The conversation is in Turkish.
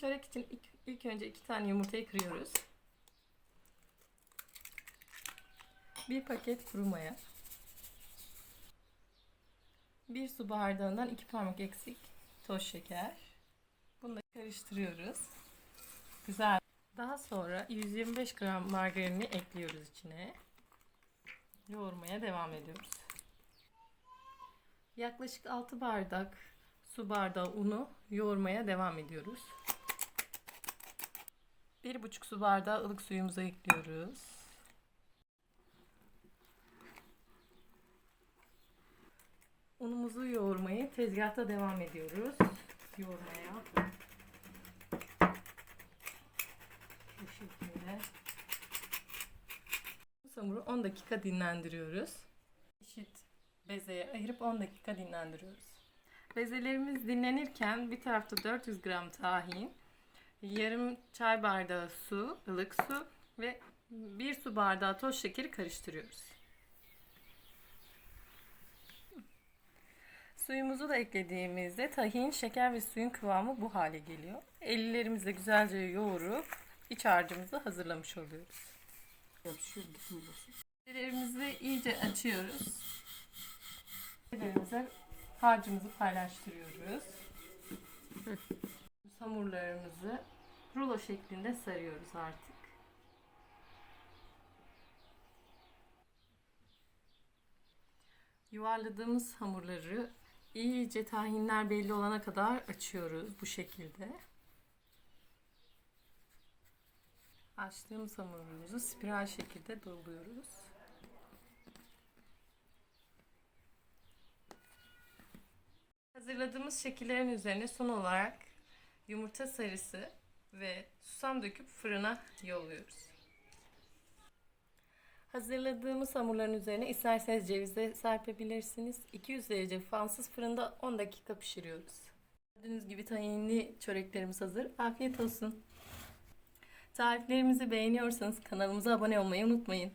çörek için ilk, ilk önce iki tane yumurtayı kırıyoruz. Bir paket kuru maya. Bir su bardağından iki parmak eksik toz şeker. Bunu da karıştırıyoruz. Güzel. Daha sonra 125 gram margarini ekliyoruz içine. Yoğurmaya devam ediyoruz. Yaklaşık 6 bardak su bardağı unu yoğurmaya devam ediyoruz. 1,5 su bardağı ılık suyumuzu ekliyoruz. Unumuzu yoğurmayı tezgahta devam ediyoruz. Yoğurmaya. Bu şekilde. Bu hamuru 10 dakika dinlendiriyoruz. Eşit bezeye ayırıp 10 dakika dinlendiriyoruz. Bezelerimiz dinlenirken bir tarafta 400 gram tahin, yarım çay bardağı su, ılık su ve bir su bardağı toz şekeri karıştırıyoruz. Suyumuzu da eklediğimizde tahin, şeker ve suyun kıvamı bu hale geliyor. Ellerimizle güzelce yoğurup iç harcımızı hazırlamış oluyoruz. Ellerimizi iyice açıyoruz. Ellerimize harcımızı paylaştırıyoruz. Hamurlarımızı rulo şeklinde sarıyoruz artık. Yuvarladığımız hamurları iyice tahinler belli olana kadar açıyoruz bu şekilde. Açtığımız hamurumuzu spiral şekilde doluyoruz. Hazırladığımız şekillerin üzerine son olarak yumurta sarısı ve susam döküp fırına yolluyoruz. Hazırladığımız hamurların üzerine isterseniz ceviz serpebilirsiniz. 200 derece fansız fırında 10 dakika pişiriyoruz. Gördüğünüz gibi tahinli çöreklerimiz hazır. Afiyet olsun. Tariflerimizi beğeniyorsanız kanalımıza abone olmayı unutmayın.